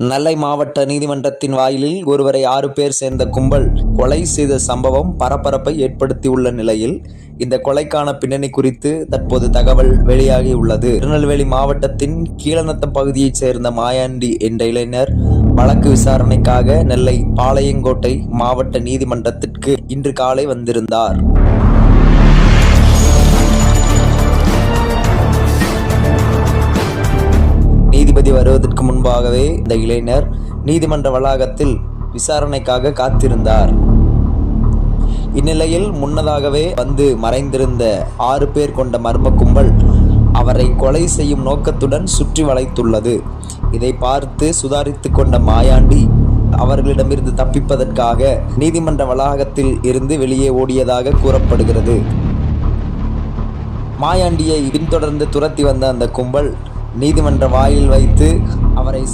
நெல்லை மாவட்ட நீதிமன்றத்தின் வாயிலில் ஒருவரை ஆறு பேர் சேர்ந்த கும்பல் கொலை செய்த சம்பவம் பரபரப்பை ஏற்படுத்தியுள்ள நிலையில் இந்த கொலைக்கான பின்னணி குறித்து தற்போது தகவல் வெளியாகி உள்ளது திருநெல்வேலி மாவட்டத்தின் கீழநத்தம் பகுதியைச் சேர்ந்த மாயாண்டி என்ற இளைஞர் வழக்கு விசாரணைக்காக நெல்லை பாளையங்கோட்டை மாவட்ட நீதிமன்றத்திற்கு இன்று காலை வந்திருந்தார். நீதிபதி வருவதற்கு முன்பாகவே இந்த இளைஞர் நீதிமன்ற வளாகத்தில் விசாரணைக்காக காத்திருந்தார். இந்நிலையில் முன்னதாகவே வந்து மறைந்திருந்த ஆறு பேர் கொண்ட மர்ம கும்பல் அவரை கொலை செய்யும் நோக்கத்துடன் சுற்றி வளைத்துள்ளது. இதை பார்த்து சுதாரித்து கொண்ட மாயாண்டி அவர்களிடமிருந்து தப்பிப்பதற்காக நீதிமன்ற வளாகத்தில் இருந்து வெளியே ஓடியதாக கூறப்படுகிறது. மாயாண்டியை பின்தொடர்ந்து துரத்தி வந்த அந்த கும்பல் நீதிமன்ற வாயில் வைத்து அவரை